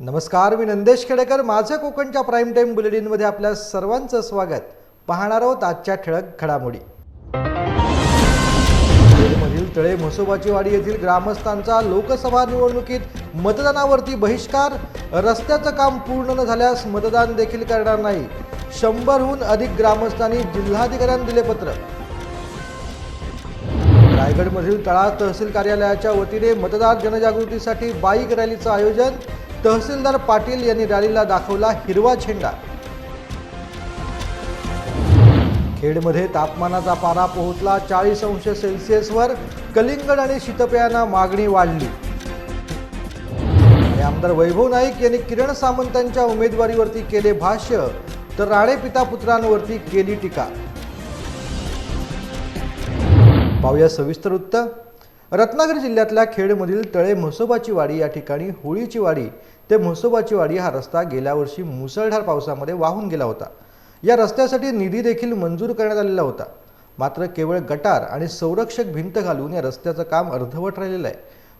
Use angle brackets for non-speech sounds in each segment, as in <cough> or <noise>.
नमस्कार मी नंदेश खेडेकर. माझं कोकणच्या प्राईम टाईम बुलेटिनमध्ये आपल्या सर्वांचं स्वागत. पाहणार आहोत आजच्या ठळक घडामोडी. मधील तळे म्हसोबाची वाडी येथील ग्रामस्थांचा लोकसभा निवडणुकीत मतदानावरती बहिष्कार. रस्त्याचं काम पूर्ण न झाल्यास मतदान देखील करणार नाही. शंभरहून अधिक ग्रामस्थांनी जिल्हाधिकाऱ्यांना दिले पत्र. रायगडमधील तळा तहसील कार्यालयाच्या वतीने मतदार जनजागृतीसाठी बाईक रॅलीचं आयोजन. तहसीलदार पाटील यांनी रॅलीला दाखवला हिरवा झेंडा. खेडमध्ये तापमानाचा पारा पोहोचला चाळीस अंश सेल्सिअसवर. कलिंगड आणि शीतपेयांना मागणी वाढली. आमदार वैभव नाईक यांनी किरण सामंतांच्या उमेदवारीवरती केले भाष्य तर राणे पिता पुत्रांवरती केली टीका. पाहूया सविस्तर वृत्त. रत्नागिरी जिल्ह्यातल्या खेडमधील तळे म्हसोबाची वाडी या ठिकाणी होळीची वाडी ते म्हसोबाची वाडी हा रस्ता गेल्या वर्षी मुसळधार पावसामध्ये वाहून गेला होता. या रस्त्यासाठी निधी देखील मंजूर करण्यात आलेला होता. मात्र केवळ गटार आणि संरक्षक भिंत घालून या रस्त्याचं काम अर्धवट राहिलेलं आहे.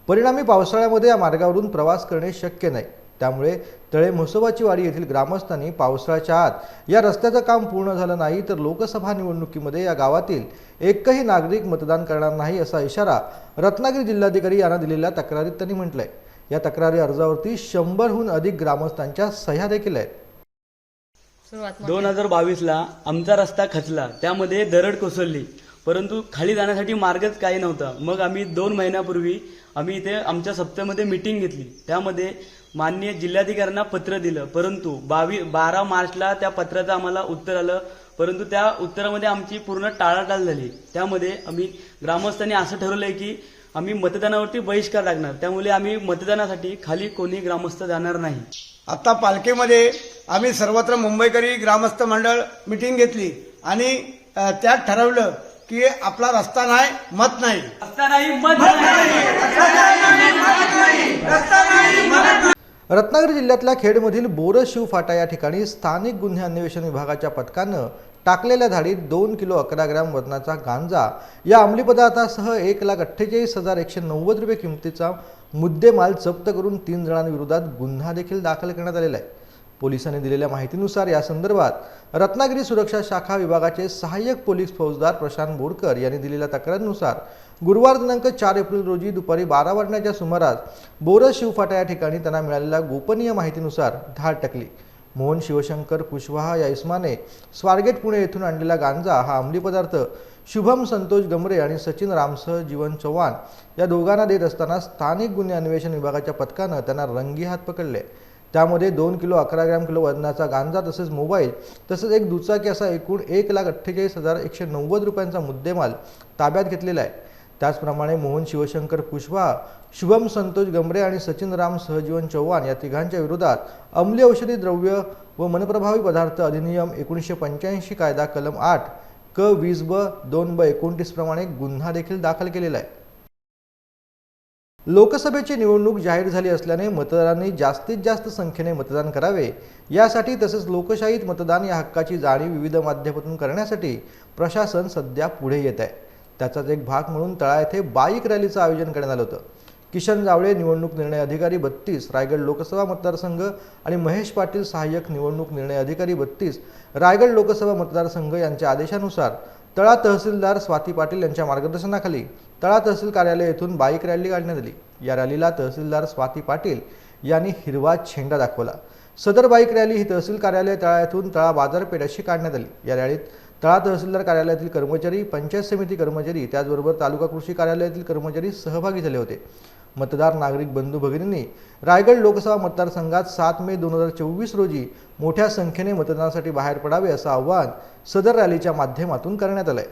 परिणामी पावसाळ्यामध्ये या मार्गावरून प्रवास करणे शक्य नाही. त्यामुळे तळे म्हसोबाची वाडी येथील ग्रामस्थांनी पावसाळ्याच्या आत या रस्त्याचं काम पूर्ण झालं नाही तर लोकसभा निवडणुकीमध्ये या गावातील एकही नागरिक मतदान करणार नाही असा इशारा रत्नागिरी जिल्हाधिकारी यांना दिलेल्या तक्रारीत त्यांनी म्हटलंय. या तक्रारी अर्जावरती शंभरहून अधिक ग्रामस्थांच्या सह्या देखील आहेत. सुरुवात दोन हजार बावीसला आमचा रस्ता खचला त्यामध्ये दरड कोसळली परंतु खाली जाण्यासाठी मार्गच काही नव्हता. मग आम्ही दोन महिन्यापूर्वी आम्ही इथे आमच्या सप्त्यामध्ये मिटिंग घेतली. त्यामध्ये माननीय जिल्हाधिकाऱ्यांना पत्र दिलं परंतु बावी बारा मार्चला त्या पत्राचं आम्हाला उत्तर आलं. परंतु त्या उत्तरामध्ये आमची पूर्ण टाळाटाळ झाली. त्यामध्ये आम्ही ग्रामस्थांनी असं ठरवलंय की आम्ही मतदानावरती बहिष्कार लागणार त्यामुळे आम्ही मतदानासाठी खाली कोणी ग्रामस्थ जाणार नाही. आता पालखीमध्ये आम्ही सर्वत्र मुंबईकरी ग्रामस्थ मंडळ मिटिंग घेतली आणि त्यात ठरवलं की आपला रस्ता नाही मत नाही. रस्ता नाही मत नाही. रत्नागिरी जिल्ह्यातल्या खेडमधील बोरशिव फाटा या ठिकाणी स्थानिक गुन्हे अन्वेषण विभागाच्या पथकानं टाकलेल्या धाडीत दोन किलो अकरा ग्रॅम वजनाचा गांजा या अंमली पदार्थासह एक लाख अठ्ठेचाळीस हजार एकशे नव्वद रुपये किमतीचा मुद्देमाल जप्त करून तीन जणांविरोधात गुन्हा देखील दाखल करण्यात आलेला आहे. पोलिसांनी दिलेल्या माहितीनुसार या संदर्भात रत्नागिरी सुरक्षा शाखा विभागाचे सहाय्यक पोलीस फौजदार प्रशांत बोरकर यांनी दिलेल्या तक्रारीनुसार गुरुवार दिनांक चार एप्रिल रोजी दुपारी बारा वाजण्याच्या सुमारास बोरस शिवफाटा या ठिकाणी त्यांना मिळालेल्या गोपनीय माहितीनुसार धाड टाकली. मोहन शिवशंकर कुशवाहा या इस्माने स्वारगेट पुणे येथून आणलेला गांजा हा अंमली पदार्थ. शुभम संतोष गमरे आणि सचिन रामसह जीवन चव्हाण या दोघांना देत असताना स्थानिक गुन्हे अन्वेषण विभागाच्या पथकानं त्यांना रंगी हात पकडले. त्यामध्ये दोन किलो अकरा ग्रॅम किलो वजनाचा गांजा तसेच मोबाईल तसेच एक दुचाकी असा एकूण एक लाख अठ्ठेचाळीस हजार एकशे नव्वद रुपयांचा मुद्देमाल ताब्यात घेतलेला आहे. त्याचप्रमाणे मोहन शिवशंकर कुशवा शुभम संतोष गमरे आणि सचिन राम सहजीवन चव्हाण या तिघांच्या विरोधात अंमली औषधी द्रव्य व मनप्रभावी पदार्थ अधिनियम एकोणीसशे पंच्याऐंशी कायदा कलम आठ क वीस ब दोन ब एकोणतीस प्रमाणे गुन्हा देखील दाखल केलेला आहे. लोकसभेची निवडणूक जाहीर झाली असल्याने मतदारांनी जास्तीत जास्त संख्येने मतदान करावे यासाठी तसेच लोकशाहीत मतदान या हक्काची जाणीव विविध माध्यमातून करण्यासाठी प्रशासन सध्या पुढे येत आहे. त्याचाच एक भाग म्हणून तळा येथे बाईक रॅलीचं आयोजन करण्यात आलं होतं. किशन जावळे निवडणूक निर्णय अधिकारी बत्तीस रायगड लोकसभा मतदारसंघ आणि महेश पाटील सहाय्यक निवडणूक निर्णय अधिकारी बत्तीस रायगड लोकसभा मतदारसंघ यांच्या आदेशानुसार तळा तहसीलदार स्वाती पाटील यांच्या मार्गदर्शनाखाली तळा तहसील कार्यालय येथून बाईक रॅली काढण्यात आली. या रॅलीला तहसीलदार स्वाती पाटील यांनी हिरवा झेंडा दाखवला. सदर बाईक रॅली ही तहसील कार्यालय तळा येथून तळा बाजारपेठ अशी काढण्यात आली. या रॅलीत तळा तहसीलदार कार्यालयातील कर्मचारी पंचायत समिती कर्मचारी त्याचबरोबर तालुका कृषी कार्यालयातील कर्मचारी सहभागी झाले होते. मतदार नागरिक बंधू भगिनींनी रायगड लोकसभा मतदारसंघात सात मे दोन हजार चोवीस रोजी मोठ्या संख्येने मतदानासाठी बाहेर पडावे असं आवाहन सदर रॅलीच्या माध्यमातून करण्यात आलंय.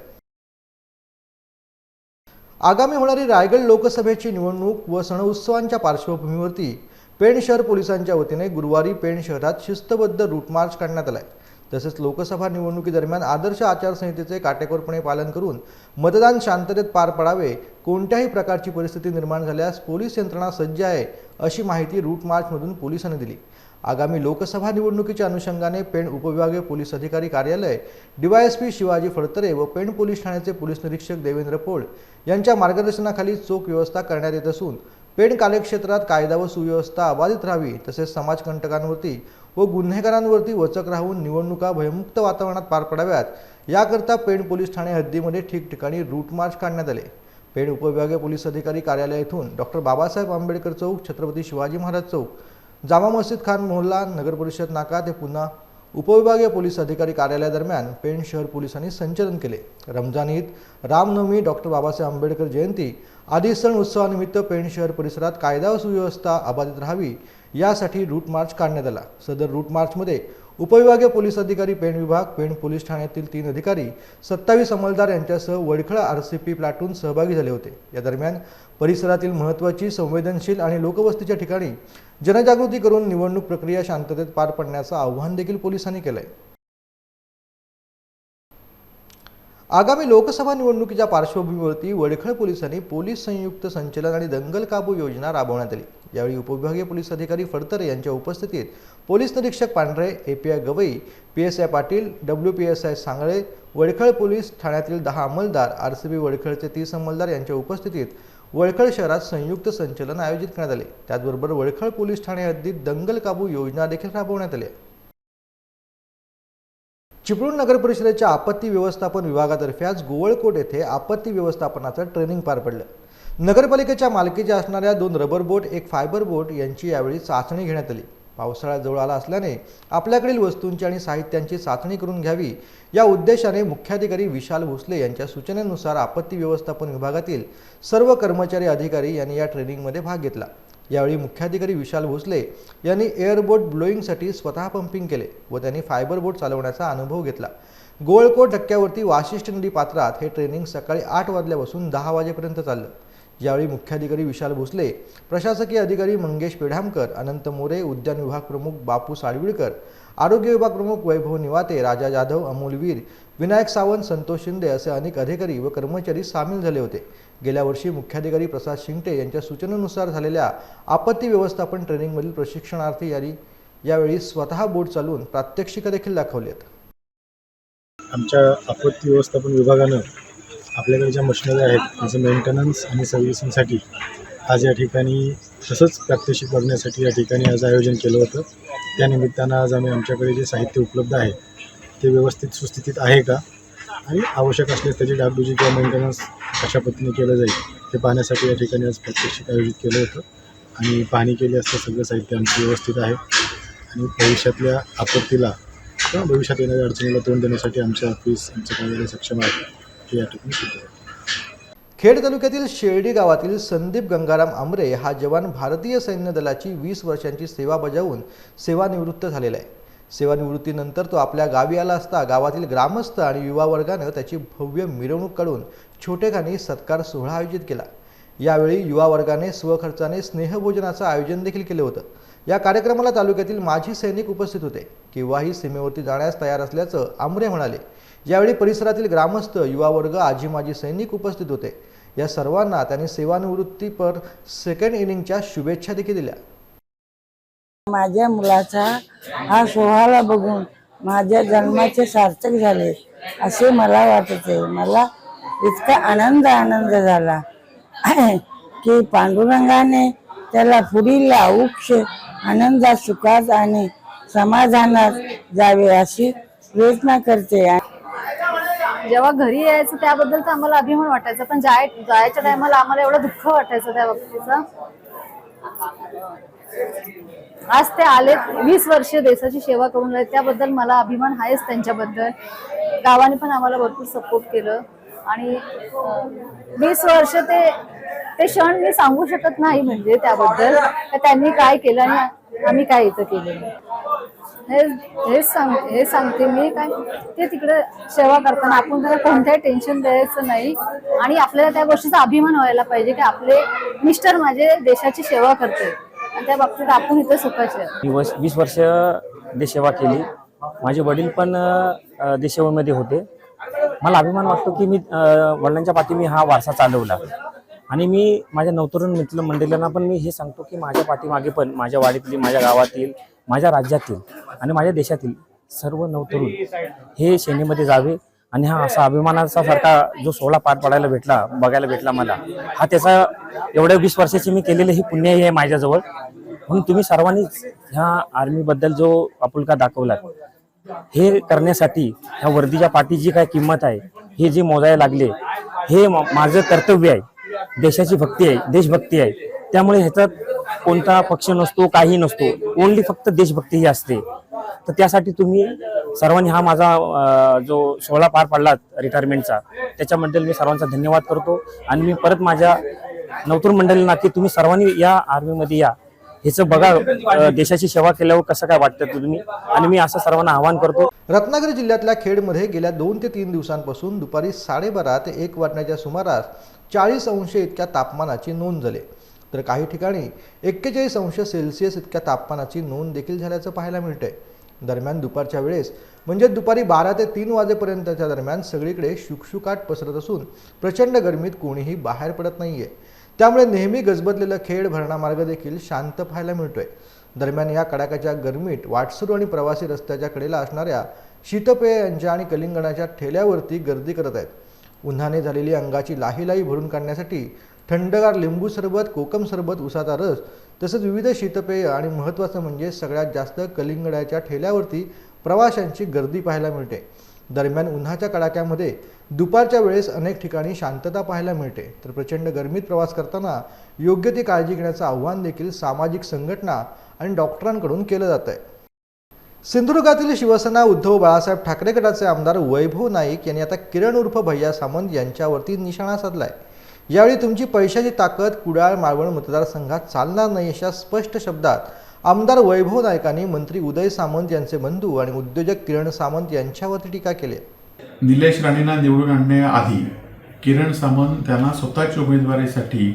आगामी होणारी रायगड लोकसभेची निवडणूक व सण उत्सवांच्या पार्श्वभूमीवरती पेण शहर पोलिसांच्या वतीने गुरुवारी पेण शहरात शिस्तबद्ध रूट मार्च काढण्यात आलाय. तसेच लोकसभा निवडणुकीदरम्यान आदर्श आचारसंहितेचे काटेकोरपणे पालन करून मतदान शांततेत पार पडावे कोणत्याही प्रकारची परिस्थिती निर्माण झाल्यास पोलीस यंत्रणा सज्ज आहे अशी माहिती रूट मार्चमधून पोलिसांनी दिली. आगामी लोकसभा निवडणुकीच्या अनुषंगाने पेण उपविभागीय पोलीस अधिकारी कार्यालय डीवायएसपी शिवाजी फडतरे व पेण पोलीस ठाण्याचे पोलीस निरीक्षक देवेंद्र पोळ यांच्या मार्गदर्शनाखाली चोख व्यवस्था करण्यात येत असून पेण कार्यक्षेत्रात कायदा व सुव्यवस्था अबाधित राहावी तसेच समाजकंटकांवरती व गुन्हेगारांवरती वचक राहून निवडणुका भयमुक्त वातावरणात पार पडाव्यात. याकरता पेण पोलीस ठाणे हद्दीमध्ये ठिकठिकाणी रूट मार्च काढण्यात आले. पेण उपविभागीय पोलीस अधिकारी कार्यालय येथून डॉक्टर बाबासाहेब आंबेडकर चौक छत्रपती शिवाजी महाराज चौक जामा मस्जिद खान मोहल्ला नगर परिषद नाका ते पुन्हा उपविभागीय पोलीस अधिकारी कार्यालयादरम्यान पेण शहर पोलिसांनी संचलन केले. रमजान ईद रामनवमी डॉक्टर बाबासाहेब आंबेडकर जयंती आदी सण उत्सवानिमित्त पेण शहर परिसरात कायदा व सुव्यवस्था अबाधित राहावी यासाठी रूट मार्च काढण्यात आला. सदर रूट मार्चमध्ये उपविभागीय पोलीस अधिकारी पेण विभाग पेण पोलीस ठाण्यातील तीन अधिकारी सत्तावीस अंमलदार यांच्यासह Wadkhal R C P platoon सहभागी झाले होते. या दरम्यान परिसरातील महत्त्वाची संवेदनशील आणि लोकवस्तीच्या ठिकाणी जनजागृती करून निवडणूक प्रक्रिया शांततेत पार पडण्याचं आव्हान देखील पोलिसांनी केलंय. आगामी लोकसभा निवडणुकीच्या पार्श्वभूमीवरती वडखळ पोलिसांनी पोलीस संयुक्त संचलन आणि दंगल काबू योजना राबवण्यात आली. यावेळी उपविभागीय पोलीस अधिकारी फडतरे यांच्या उपस्थितीत पोलीस निरीक्षक Pandhare A P I Gawai P S I Patil W P S I Sangle Wadkhal police ठाण्यातील दहा अंमलदार आर सी बी वडखळचे तीस अंमलदार यांच्या उपस्थितीत वडखळ शहरात संयुक्त संचलन आयोजित करण्यात आले. त्याचबरोबर वडखळ पोलीस ठाणे हद्दीत दंगल काबू योजना देखील राबवण्यात आली चिपळूण नगर परिषदेच्या आपत्ती व्यवस्थापन विभागातर्फे आज गोवळकोट येथे आपत्ती व्यवस्थापनाचं ट्रेनिंग पार पडलं. नगरपालिकेच्या मालकीच्या असणाऱ्या दोन रबर बोट एक फायबर बोट यांची यावेळी चाचणी घेण्यात आली. पावसाळा जवळ आला असल्याने आपल्याकडील वस्तूंची आणि साहित्यांची चाचणी करून घ्यावी या उद्देशाने मुख्याधिकारी विशाल भोसले यांच्या सूचनेनुसार आपत्ती व्यवस्थापन विभागातील सर्व कर्मचारी अधिकारी यांनी या ट्रेनिंगमध्ये भाग घेतला. यावेळी मुख्याधिकारी विशाल भोसले यांनी एअरबोट ब्लोईंगसाठी स्वतः पंपिंग केले व त्यांनी फायबर बोट चालवण्याचा अनुभव घेतला. गोळकोट धक्क्यावरती वाशिष्ठ नदी पात्रात हे ट्रेनिंग सकाळी आठ वाजल्यापासून दहा वाजेपर्यंत चाललं. यावेळी मुख्याधिकारी विशाल भोसले प्रशासकीय अधिकारी मंगेश पेढामकर अनंत मोरे उद्यान विभाग प्रमुख बापू साळवीळकर आरोग्य विभाग प्रमुख वैभव निवाते राजा जाधव अमोल वीर विनायक सावंत संतोष शिंदे असे अनेक अधिकारी व कर्मचारी सामील झाले होते. गेल्या वर्षी मुख्याधिकारी प्रसाद शिंगटे यांच्या सूचनेनुसार झालेल्या आपत्ती व्यवस्थापन ट्रेनिंगमधील प्रशिक्षणार्थी यांनी यावेळी स्वतः बोट चालवून प्रात्यक्षिकं देखील दाखवली आहेत. आमच्या आपत्ती व्यवस्थापन विभागानं आपल्याकडे ज्या मशिनरी आहेत त्याचं मेंटेनन्स आणि सर्व्हिसिंगसाठी आज या ठिकाणी तसंच प्रात्यक्षिक बघण्यासाठी या ठिकाणी आज आयोजन केलं होतं. त्यानिमित्तानं आज आम्ही आमच्याकडे जे साहित्य उपलब्ध आहे ते व्यवस्थित सुस्थितीत आहे का? आणि आवश्यक असल्यास त्याची डागडुजी किंवा मेंटेनन्स कशा पद्धतीने केलं जाईल ते पाहण्यासाठी या ठिकाणी आज प्रात्यक्षिक आयोजित केलं होतं. आणि पाहणी केली असता सगळं साहित्य आमचं व्यवस्थित आहे. आणि भविष्यातल्या आपत्तीला किंवा भविष्यात येणाऱ्या अडचणीला तोंड देण्यासाठी आमच्या ऑफिस आमचं कार्यालय सक्षम आहे या ठिकाणी खेड तालुक्यातील शेर्डी गावातील संदीप गंगाराम आमरे हा जवान भारतीय सैन्य दलाची वीस वर्षांची सेवा बजावून सेवानिवृत्त झालेला आहे. सेवानिवृत्तीनंतर तो आपल्या गावी आला असता गावातील ग्रामस्थ आणि युवा वर्गानं त्याची भव्य मिरवणूक काढून छोटेखानी सत्कार सोहळा आयोजित केला. यावेळी युवा वर्गाने स्वखर्चाने स्नेहभोजनाचं आयोजन देखील केलं होतं. या कार्यक्रमाला तालुक्यातील माजी सैनिक उपस्थित होते. किंवाही सीमेवरती जाण्यास तयार असल्याचं आमरे म्हणाले. यावेळी परिसरातील ग्रामस्थ युवा वर्ग आजी माजी सैनिक उपस्थित होते. या सर्वांना त्यांनी सेवानिवृत्तीपर सेकंड इनिंगच्या शुभेच्छा देखील दिल्या. माझ्या मुलाचा हा सोहळा बघून माझ्या जन्माचे सार्थक झाले असे मला वाटत. आहे मला इतका आनंद आनंद झाला. <clears throat> की पांडुरंगाने त्याला पुढील औक्ष आनंदात सुखात आणि समाधानात जावे अशी प्रयत्न करते. जेव्हा घरी यायचं त्याबद्दल तर आम्हाला अभिमान वाटायचा पण जाय जायच्या टायमाला आम्हाला एवढं दुःख वाटायचं त्या बाबतीचं. आज ते आले वीस वर्ष देशाची सेवा करून राहिले त्याबद्दल मला अभिमान आहेच त्यांच्याबद्दल. गावाने पण आम्हाला भरपूर सपोर्ट केलं. आणि वीस वर्ष ते ते क्षण मी सांगू शकत नाही म्हणजे त्याबद्दल. त्यांनी काय केलं आणि आम्ही काय इथं केलं हे सांग हे सांगते मी काय ते तिकडे सेवा करताना आपण त्याला कोणत्याही टेन्शन द्यायचं नाही. आणि आपल्याला त्या गोष्टीचा अभिमान व्हायला पाहिजे की आपले मिस्टर माझे देशाची सेवा करते. आणि त्या बाबतीत आपण इथं सुखाचे मी वीस वर्ष देशसेवा केली. माझे वडील पण देशसेवेमध्ये होते. मला अभिमान वाटतो की मी वडिलांच्या पाठी मी हा वारसा चालवला. आणि मी माझ्या नवतरुण मित्र मंडळींना पण मी हे सांगतो की माझ्या पाठीमागे पण माझ्या वाडीतली माझ्या गावातील माझ्या राज्यातील आणि माझ्या देशातील सर्व नवतरुण हे सेनेमध्ये जावे आणि हा असा अभिमानाचा सारखा जो सोहळा पार पडायला भेटला बघायला भेटला मला हा त्याचा एवढ्या वीस वर्षाची मी केलेले हे पुण्य आहे माझ्याजवळ. म्हणून तुम्ही सर्वांनीच ह्या आर्मीबद्दल जो आपुलका दाखवला हे करण्यासाठी ह्या वर्दीच्या पाठी जी काय किंमत आहे हे जे मोजायला लागले हे म- माझं कर्तव्य आहे. देशाची भक्ती आहे देशभक्ती आहे. त्यामुळे ह्याच्यात कोणता पक्ष नसतो काही नसतो. ओनली फक्त देशभक्ती ही असते. तर त्यासाठी तुम्ही सर्वांनी हा माझा जो सोहळा पार पडला रिटायरमेंटचा त्याच्याबद्दल मी सर्वांचा धन्यवाद करतो. आणि मी परत माझ्या नवतूर मंडळींना की तुम्ही सर्वांनी या आर्मीमध्ये या. ह्याचं बघा देशाची सेवा केल्यावर कसं काय वाटतं तुम्ही? आणि मी असं सर्वांना आवाहन करतो रत्नागिरी जिल्ह्यातल्या खेडमध्ये गेल्या दोन ते तीन दिवसांपासून दुपारी साडेबारा ते एक वाजण्याच्या सुमारास चाळीस अंश इतक्या तापमानाची नोंद झाली. तर काही ठिकाणी एक्केचाळीस अंश सेल्सिअस इतक्या तापमानाची नोंद देखील झाल्याचं पाहायला मिळतंय. दरम्यान दुपारच्या वेळेस म्हणजे दुपारी बारा ते तीन वाजेपर्यंतच्या दरम्यान सगळीकडे शुकशुकाट पसरत असून प्रचंड गरमीत कोणीही बाहेर पडत नाहीये. त्यामुळे नेहमी गजबजलेलं खेड भरणा मार्ग देखील शांत पाहायला मिळतोय. दरम्यान या कडाक्याच्या गरमीत वाटसरू आणि प्रवासी रस्त्याच्या कडेला असणाऱ्या शीतपेयांच्या आणि कलिंगणाच्या ठेल्यावरती गर्दी करत आहेत. उन्हाने झालेली अंगाची लाहीलाही भरून काढण्यासाठी थंडगार लिंबू सरबत कोकम सरबत उसाचा रस तसंच विविध शीतपेय आणि महत्त्वाचं म्हणजे सगळ्यात जास्त कलिंगडाच्या ठेल्यावरती प्रवाशांची गर्दी पाहायला मिळते. दरम्यान उन्हाच्या कडाक्यामध्ये दुपारच्या वेळेस अनेक ठिकाणी शांतता पाहायला मिळते. तर प्रचंड गरमीत प्रवास करताना योग्य ती काळजी घेण्याचं आव्हान देखील सामाजिक संघटना आणि डॉक्टरांकडून केलं जात आहे सिंधुदुर्गातील शिवसेना उद्धव बाळासाहेब ठाकरे गटाचे आमदार वैभव नाईक यांनी आता किरण उर्फ भैया सामंत यांच्यावरती निशाणा साधलाय. यावेळी तुमची पैशाची ताकद कुडाळ माळवण मतदारसंघात चालणार नाही अशा स्पष्ट शब्दात आमदार वैभव नायकांनी मंत्री उदय सामंत यांचे बंधू आणि उद्योजक किरण सामंत यांच्यावरती टीका केली. निलेश राणेंना निवडून आणण्याआधी किरण सामंत त्यांना स्वतःच्या उमेदवारीसाठी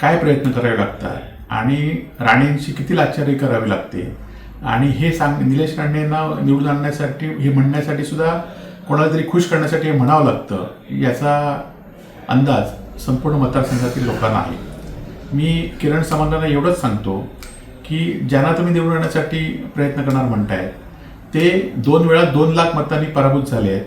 काय प्रयत्न करावे लागतात आणि राणेंशी किती लाचारी करावी लागते? आणि हे सांग निलेश राणेंना निवडून आणण्यासाठी हे म्हणण्यासाठी सुद्धा कोणाला तरी खुश करण्यासाठी हे म्हणावं लागतं याचा अंदाज संपूर्ण मतदारसंघातील लोकांना आहे. मी किरण सामंतांना एवढंच सांगतो की ज्यांना तुम्ही निवडण्यासाठी प्रयत्न करणार म्हणतायत ते दोन वेळा दोन लाख मतांनी पराभूत झाले आहेत.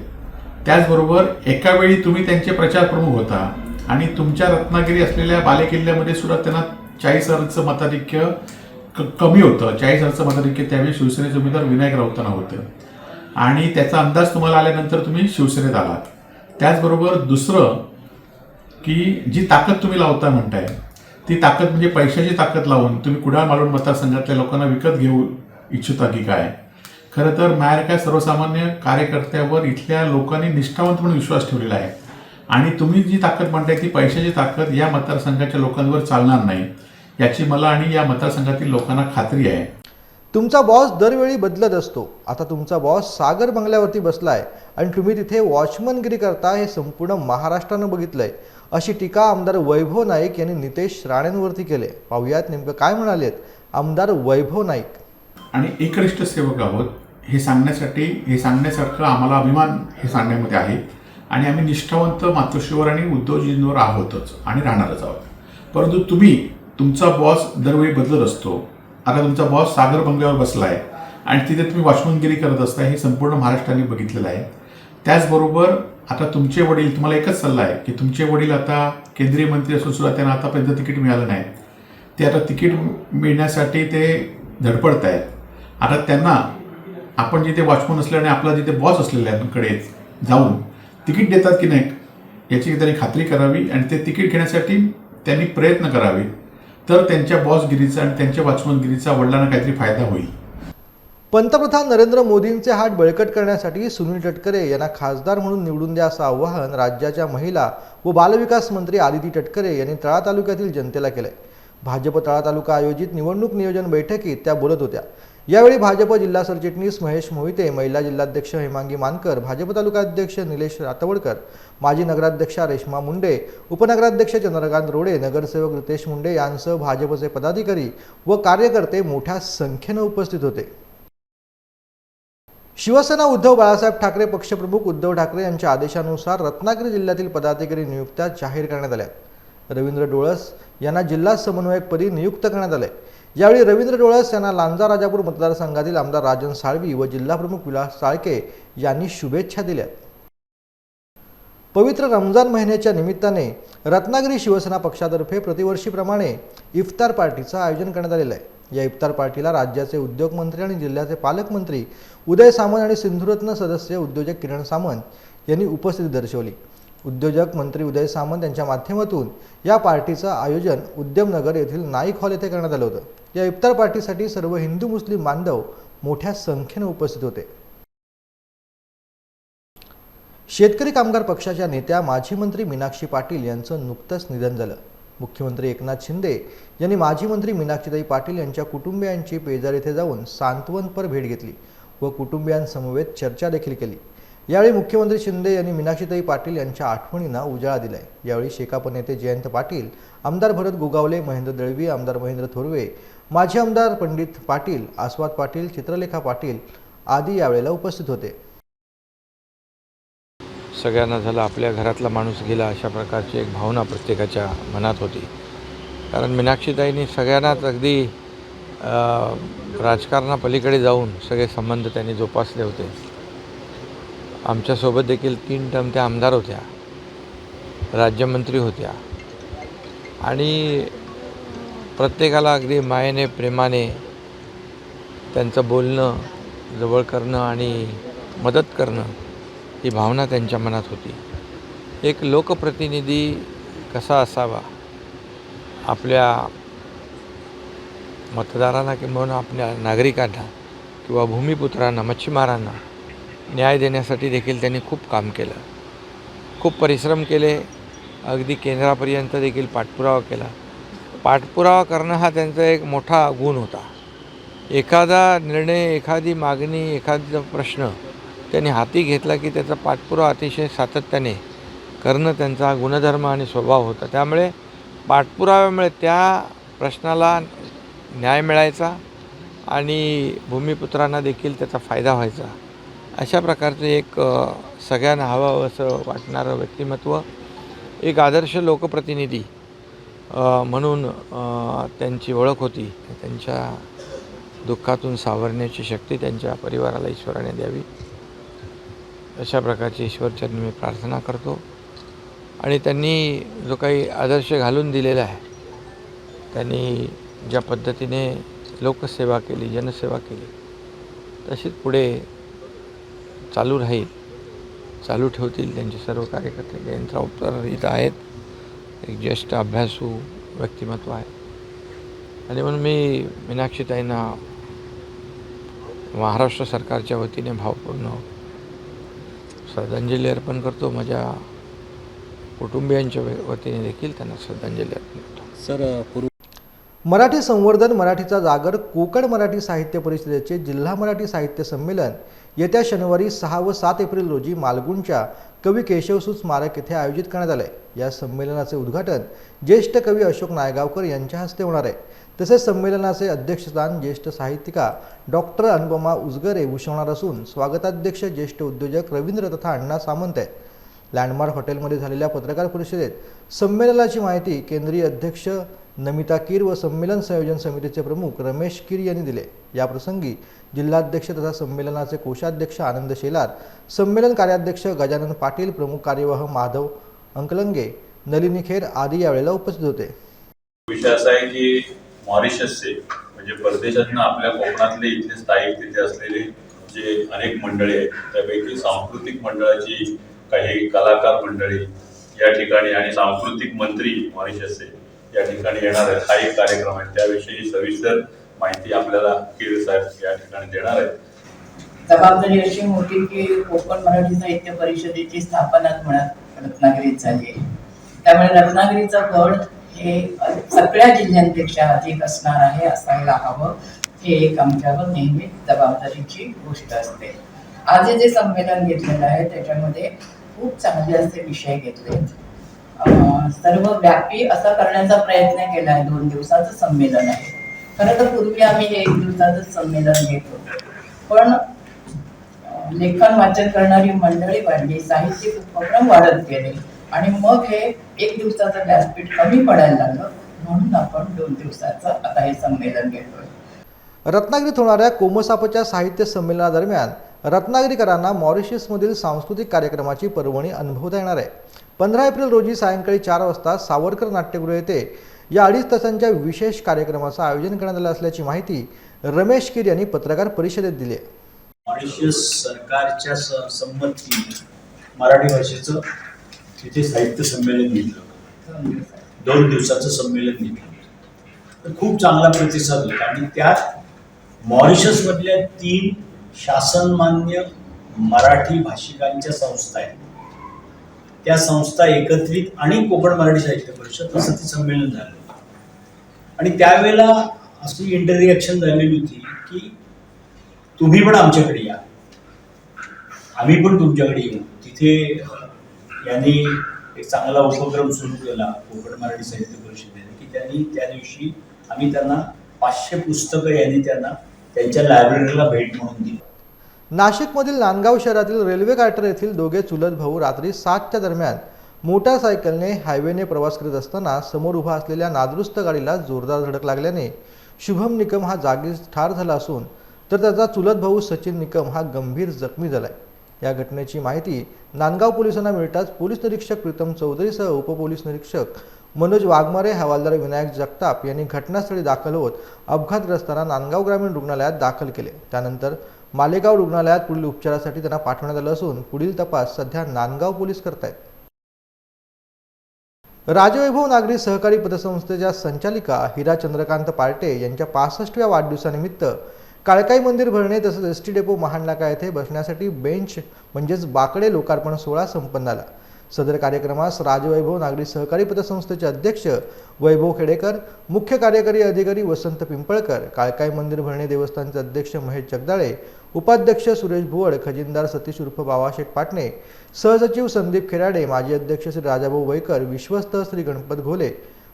त्याचबरोबर एका वेळी तुम्ही त्यांचे प्रचार प्रमुख होता आणि तुमच्या रत्नागिरी असलेल्या बालेकिल्ल्यामध्ये सुद्धा त्यांना चाळीस हजारचं मताधिक्य क कमी होतं. चाळीस हजारचं मताधिक्य त्यावेळी शिवसेनेचे उमेदवार विनायक राऊतांना होतं. आणि त्याचा अंदाज तुम्हाला आल्यानंतर तुम्ही शिवसेनेत आलात. त्याचबरोबर दुसरं की जी ताकद तुम्ही लावता म्हणताय ती ताकद म्हणजे पैशाची ताकद लावून तुम्ही कुडाळ मालवण मतदारसंघातल्या लोकांना विकत घेऊ इच्छिता की काय? खरं तर काय सर्वसामान्य कार्यकर्त्यावर इथल्या लोकांनी निष्ठावंत म्हणून विश्वास ठेवलेला आहे. आणि तुम्ही जी ताकद म्हणताय ती पैशाची ताकद या मतदारसंघाच्या लोकांवर चालणार नाही. याची मला आणि या मतदारसंघातील लोकांना खात्री आहे. तुमचा बॉस दरवेळी बदलत असतो. आता तुमचा बॉस सागर बंगल्यावरती बसला आहे आणि तुम्ही तिथे वॉचमनगिरी करता हे संपूर्ण महाराष्ट्रानं बघितलं आहे अशी टीका आमदार वैभव नाईक यांनी नितेश राणेंवरती केले. पाहुयात नेमकं काय म्हणालेत आमदार वैभव नाईक. आणि एकनिष्ठ सेवक आहोत हे सांगण्यासाठी हे सांगण्यासारखं आम्हाला अभिमान हे सांगण्यामध्ये आहे. आणि आम्ही निष्ठावंत मातोश्रीवर आणि उद्योजकांवर आहोतच आणि राहणारच आहोत. परंतु तुम्ही तुमचा बॉस दरवेळी बदलत असतो. आता तुमचा बॉस सागर बंगल्यावर आहे आणि तिथे तुम्ही वॉचमनगिरी करत असता हे संपूर्ण महाराष्ट्राने बघितलेलं आहे. त्याचबरोबर आता तुमचे वडील तुम्हाला एकच सल्ला आहे की तुमचे वडील आता केंद्रीय मंत्री असून सुद्धा त्यांना आतापर्यंत तिकीट मिळालं नाही. ते आता तिकीट मिळण्यासाठी ते धडपडत आहेत. आता त्यांना आपण जिथे वॉचमन असल्याने आणि आपला जिथे बॉस असलेल्यांकडे जाऊन तिकीट देतात की नाही याची त्यांनी खात्री करावी आणि ते तिकीट घेण्यासाठी त्यांनी प्रयत्न करावे. तर त्यांच्या बॉसगिरीचा आणि त्यांच्या वॉचमनगिरीचा वडिलांना काहीतरी फायदा होईल. पंतप्रधान नरेंद्र मोदींचे हात बळकट करण्यासाठी सुनील तटकरे यांना खासदार म्हणून निवडून द्या असं आवाहन राज्याच्या महिला व बालविकास मंत्री आदिती तटकरे यांनी तळा तालुक्यातील जनतेला केलंय. भाजप तळा तालुका आयोजित निवडणूक नियोजन बैठकीत त्या बोलत होत्या. यावेळी भाजप जिल्हा सरचिटणीस महेश मोहिते महिला जिल्हाध्यक्ष हेमांगी मानकर भाजप तालुका अध्यक्ष निलेश रातवडकर माजी नगराध्यक्षा रेश्मा मुंडे उपनगराध्यक्ष चंद्रकांत रोडे नगरसेवक रितेश मुंडे यांसह भाजपचे पदाधिकारी व कार्यकर्ते मोठ्या संख्येनं उपस्थित होते. शिवसेना उद्धव बाळासाहेब ठाकरे पक्षप्रमुख उद्धव ठाकरे यांच्या आदेशानुसार रत्नागिरी जिल्ह्यातील पदाधिकारी नियुक्त्या जाहीर करण्यात आल्या रवींद्र डोळस यांना जिल्हा समन्वयकपदी नियुक्त करण्यात आले. यावेळी रवींद्र डोळस यांना लांजा राजापूर मतदारसंघातील आमदार राजन साळवी व जिल्हाप्रमुख विलास साळके यांनी शुभेच्छा दिल्या पवित्र रमजान महिन्याच्या निमित्ताने रत्नागिरी शिवसेना पक्षातर्फे प्रतिवर्षीप्रमाणे इफ्तार पार्टीचं आयोजन करण्यात आलेलं आहे. या इफ्तार पार्टीला राज्याचे उद्योगमंत्री आणि जिल्ह्याचे पालकमंत्री उदय सामंत आणि सिंधुरत्न सदस्य उद्योजक किरण सामंत यांनी उपस्थिती दर्शवली. उद्योजक मंत्री उदय सामंत यांच्या माध्यमातून या पार्टीचं आयोजन उद्यमनगर येथील नाईक हॉल येथे करण्यात आलं होतं. या इफ्तार पार्टीसाठी सर्व हिंदू मुस्लिम बांधव मोठ्या संख्येने उपस्थित होते. शेतकरी कामगार पक्षाच्या नेत्या माजी मंत्री मीनाक्षी पाटील यांचं नुकतंच निधन झालं. मुख्यमंत्री एकनाथ शिंदे यांनी माजी मंत्री मीनाक्षीताई पाटील यांच्या कुटुंबियांची पेजार येथे जाऊन सांत्वनपर भेट घेतली व कुटुंबियांसमवेत चर्चा देखील केली. यावेळी मुख्यमंत्री शिंदे यांनी मीनाक्षीताई पाटील यांच्या आठवणींना उजाळा दिलाय. यावेळी शेकाप नेते जयंत पाटील आमदार भरत गोगावले महेंद्र दळवी आमदार महेंद्र थोरवे माजी आमदार पंडित पाटील आस्वाद पाटील चित्रलेखा पाटील आदी यावेळेला उपस्थित होते. सगळ्यांना झालं आपल्या घरातला माणूस गेला अशा प्रकारची एक भावना प्रत्येकाच्या मनात होती. कारण मीनाक्षीताईंनी सगळ्यांनाच अगदी राजकारणापलीकडे जाऊन सगळे संबंध त्यांनी जोपासले होते. आमच्यासोबत देखील तीन टर्म त्या आमदार होत्या. राज्यमंत्री होत्या. आणि प्रत्येकाला अगदी मायेने प्रेमाने त्यांचं बोलणं जवळ करणं आणि मदत करणं ही भावना त्यांच्या मनात होती. एक लोकप्रतिनिधी कसा असावा? आपल्या मतदारांना किंवा आपल्या नागरिकांना किंवा भूमिपुत्रांना मच्छीमारांना न्याय देण्यासाठी देखील त्यांनी खूप काम केलं. खूप परिश्रम केले. अगदी केंद्रापर्यंत देखील पाठपुरावा केला. पाठपुरावा करणं हा त्यांचा एक मोठा गुण होता. एखादा निर्णय एखादी मागणी एखादा प्रश्न त्यांनी हाती घेतला की त्याचा पाठपुरावा अतिशय सातत्याने करणं त्यांचा गुणधर्म आणि स्वभाव होता. त्यामुळे पाठपुराव्यामुळे त्या प्रश्नाला न्याय मिळायचा आणि भूमिपुत्रांना देखील त्याचा फायदा व्हायचा. अशा प्रकारचं एक सगळ्यांना हवं असं वाटणारं व्यक्तिमत्व एक आदर्श लोकप्रतिनिधी म्हणून त्यांची ओळख होती. त्यांच्या दुःखातून सावरण्याची शक्ती त्यांच्या परिवाराला ईश्वराने द्यावी. अशा प्रकारची ईश्वरचरणी मी प्रार्थना करतो. आणि त्यांनी जो काही आदर्श घालून दिलेला आहे त्यांनी ज्या पद्धतीने लोकसेवा केली जनसेवा केली तशीच पुढे चालू राहील चालू ठेवतील त्यांचे सर्व कार्यकर्ते. जयंतराव उत्तर इथं आहेत. एक ज्येष्ठ अभ्यासू व्यक्तिमत्व आहे. आणि म्हणून मी मीनाक्षीताईंना महाराष्ट्र सरकारच्या वतीने भावपूर्ण श्रद्धांजली अर्पण करतो. माझ्या कुटुंबियांच्या वतीने देखील त्यांना श्रद्धांजली अर्पण करतो. सर पूर्व मराठी संवर्धन मराठीचा जागर कोकण मराठी साहित्य परिषदेचे जिल्हा मराठी साहित्य संमेलन येत्या शनिवारी सहा व सात एप्रिल रोजी मालगुणच्या कवी केशवसूत स्मारक येथे आयोजित करण्यात आलं आहे या संमेलनाचे उद्घाटन ज्येष्ठ कवी अशोक नायगावकर यांच्या हस्ते होणार आहे. तसेच संमेलनाचे अध्यक्षस्थान ज्येष्ठ साहित्यिका डॉक्टर अनुपमा उजगरे भूषवणार असून स्वागताध्यक्ष ज्येष्ठ उद्योजक रवींद्र तथा अण्णा सामंत आहेत. लँडमार्क हॉटेलमध्ये झालेल्या पत्रकार परिषदेत संमेलनाची माहिती केंद्रीय अध्यक्ष नमिता कीर व संमेलन संयोजन समितीचे प्रमुख रमेश कीर यांनी दिले. याप्रसंगी जिल्हाध्यक्ष तथा संमेलनाचे कोषाध्यक्ष आनंद शेलार संमेलन कार्याध्यक्ष गजानन पाटील प्रमुख कार्यवाह माधव अंकलंगे नलिनी खेर आदी यावेळेला उपस्थित होते. विषय असा आहे की मॉरिशसचे म्हणजे परदेशातनं आपल्या कोकणातले इथले स्थायिक तिथे असलेले जे अनेक मंडळी आहेत त्यापैकी सांस्कृतिक मंडळाची काही कलाकार मंडळी या ठिकाणी आणि सांस्कृतिक मंत्री मॉरिशसचे या ठिकाणी येणार आहेत. हा एक कार्यक्रम आहे. त्याविषयी सविस्तर माहिती आपल्याला कीर साहेब या ठिकाणी देणार आहेत. जबाबदारी अशी होती की कोकण मराठी साहित्य परिषदेची स्थापना मुळात रत्नागिरीत झाली त्यामुळे रत्नागिरीचा गड हे सगळ्या जिल्ह्यांपेक्षा अधिक असणार आहे असायला हवं. हे एक आमच्यावर नेहमी जबाबदारीची गोष्ट असते. आज हे जे संमेलन घेतलेलं आहे त्याच्यामध्ये खूप चांगले असे विषय घेतले. सर्व व्यापी असा करण्याचा प्रयत्न केला आहे. दोन दिवसाचं संमेलन आहे. खरं तर पूर्वी आम्ही हे एक दिवसाचं संमेलन घेत होतो. पण लेखन वाचन करणारी मंडळी वाढली साहित्यिक उपक्रम वाढत गेले आणि मग हे एक दिवसाचं व्यासपीठ कमी पडायला लागलं म्हणून आपण दोन दिवसाचं आता हे संमेलन घेतोय रत्नागिरीत होणाऱ्या कोमसापच्या साहित्य संमेलनादरम्यान रत्नागिरीकरांना मॉरिशसमधील सांस्कृतिक कार्यक्रमाची पर्वणी अनुभवता येणार आहे. पंधरा एप्रिल रोजी सायंकाळी चार वाजता सावरकर नाट्यगृह येथे या अडीच तासांच्या विशेष कार्यक्रमाचं आयोजन करण्यात आलं असल्याची माहिती रमेश कीर यांनी पत्रकार परिषदेत दिली. आहे मॉरिशस सरकारच्या स- संमतीने मराठी भाषेचं तिथे साहित्य संमेलन घेतलं. दोन दिवसाचं संमेलन घेतलं. तर खूप चांगला प्रतिसाद होता. आणि त्यात मॉरिशसमधल्या तीन शासनमान्य मराठी भाषिकांच्या संस्था आहेत. त्या संस्था एकत्रित आणि कोकण मराठी साहित्य परिषद असं ते संमेलन झालं. आणि त्यावेळेला अशी इंटरॅक्शन झालेली होती की तुम्ही पण आमच्याकडे या. आम्ही पण तुमच्याकडे येऊ. तिथे यांनी एक चांगला उपक्रम सुरू केला कोकण मराठी साहित्य परिषदेने की त्यांनी त्या दिवशी आम्ही त्यांना पाचशे पुस्तकं यांनी त्यांना त्यांच्या लायब्ररीला भेट म्हणून दिली. नाशिकमधील नांदगाव शहरातील रेल्वे कार्टर येथील दोघे चुलत भाऊ रात्री सातच्या दरम्यान मोटारसायकलने हायवेने प्रवास करीत असताना समोर उभा असलेल्या नादुरुस्त गाडीला जोरदार धडक लागल्याने शुभम निकम हा जागीच ठार झाला असून तर त्याचा चुलत भाऊ सचिन निकम हा गंभीर जखमी झालाय. या घटनेची माहिती नांदगाव पोलिसांना मिळताच पोलीस निरीक्षक प्रीतम चौधरीसह उपपोलीस निरीक्षक मनोज वाघमारे हवालदार विनायक जगताप यांनी घटनास्थळी दाखल होत अपघातग्रस्तांना नांदगाव ग्रामीण रुग्णालयात दाखल केले. त्यानंतर मालेगाव रुग्णालयात पुढील उपचारासाठी त्यांना पाठवण्यात आलं असून पुढील तपास सध्या नांदगाव पोलीस करतायत. राजवैभव नागरी सहकारी पतसंस्थेच्या संचालिका हिरा चंद्रकांत पार्टे यांच्या पासष्टव्या वाढदिवसानिमित्त काळकाई मंदिर भरणे तसंच एस टी डेपो महानाका येथे बसण्यासाठी बेंच म्हणजेच बाकडे लोकार्पण सोहळा संपन्न आला सदर कार्यक्रमास राजवैभव नागरी सहकारी पतसंस्थेचे अध्यक्ष वैभव खेडेकर मुख्य कार्यकारी अधिकारी वसंत पिंपळकर काळकाई मंदिर भरणे देवस्थानचे अध्यक्ष महेश जगदाळे उपाध्यक्ष सुरेश भुवड खजिनदार सतीश उर्फ बावाशेठ पाटणे सहसचिव संदीप खेराडे माजी अध्यक्ष श्री राजाभाऊ वैकर विश्वस्त श्री गणपत घोले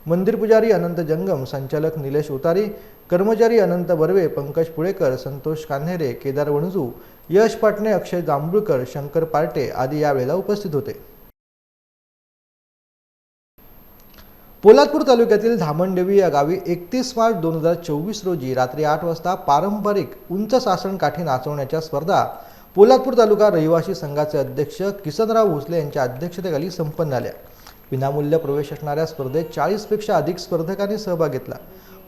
मंदिर पुजारी अनंत जंगम संचालक निलेश उतारी कर्मचारी अनंत बर्वे पंकज पुळेकर संतोष कान्हेरे केदार वणजू यश पाटणे अक्षय जांभूळकर शंकर पार्टे आदी यावेळेला उपस्थित होते. पोलादपूर तालुक्यातील धामणदेवी या गावी एकतीस मार्च दोन हजार चोवीस रोजी रात्री आठ वाजता पारंपरिक उंच सासण काठी नाचवण्याच्या स्पर्धा पोलादपूर तालुका रहिवासी संघाचे अध्यक्ष किसनराव भोसले यांच्या अध्यक्षतेखाली संपन्न झाल्या. विनामूल्य प्रवेश असणाऱ्या स्पर्धेत चाळीसपेक्षा अधिक स्पर्धकांनी सहभाग घेतला.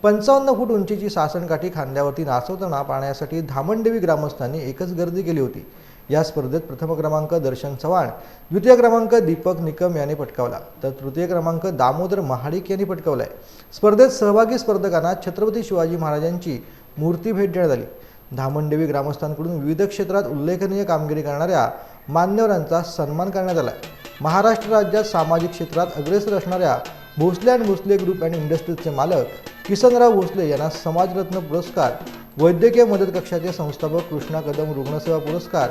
पंचावन्न फूट उंचीची सासणकाठी खांद्यावरती नाचवताना पाहण्यासाठी धामणदेवी ग्रामस्थांनी एकच गर्दी केली होती. या स्पर्धेत प्रथम क्रमांक दर्शन चव्हाण द्वितीय क्रमांक दीपक निकम यांनी पटकावला तर तृतीय क्रमांक दामोदर महाडिक यांनी पटकावला आहे स्पर्धेत सहभागी स्पर्धकांना छत्रपती शिवाजी महाराजांची मूर्ती भेट देण्यात आली. धामणदेवी ग्रामस्थांकडून विविध क्षेत्रात उल्लेखनीय कामगिरी करणाऱ्या मान्यवरांचा सन्मान करण्यात आला महाराष्ट्र राज्यात सामाजिक क्षेत्रात अग्रेसर असणाऱ्या Bhosale and Bhosale group and इंडस्ट्रीजचे मालक किसनराव भोसले यांना समाजरत्न पुरस्कार वैद्यकीय मदत कक्षाचे संस्थापक कृष्णा कदम रुग्णसेवा पुरस्कार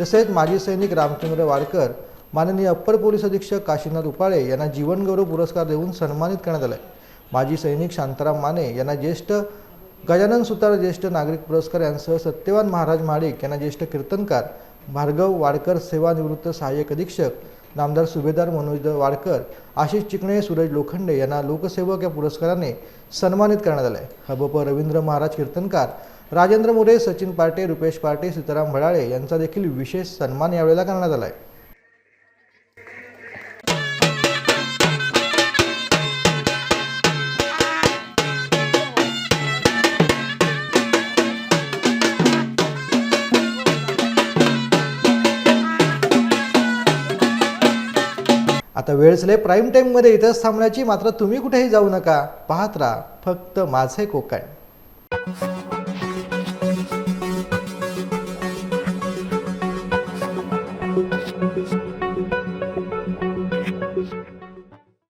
तसेच माजी सैनिक रामचंद्र वाडकर माननीय अप्पर पोलीस अधीक्षक काशीनाथ उपाळे यांना जीवनगौरव पुरस्कार देऊन सन्मानित करण्यात आले माजी सैनिक शांताराम माने यांना ज्येष्ठ गजानन सुतार ज्येष्ठ नागरिक पुरस्कार यांसह सत्यवान महाराज महाडिक यांना ज्येष्ठ कीर्तनकार भार्गव वाडकर सेवानिवृत्त सहाय्यक अधीक्षक नामदार सुभेदार मनोज वाडकर आशिष चिकणे सूरज लोखंडे यांना लोकसेवक या पुरस्काराने सन्मानित करण्यात आले हबप रवींद्र महाराज कीर्तनकार राजेंद्र मोरे सचिन पार्टे रुपेश पार्टे सीताराम भडाळे यांचा देखील विशेष सन्मान यावेळेला करण्यात आला आहे आता वेळ झाली प्राईम टाईममध्ये इथंच थांबण्याची मात्र तुम्ही कुठेही जाऊ नका. पाहत राहा फक्त माझे कोकण.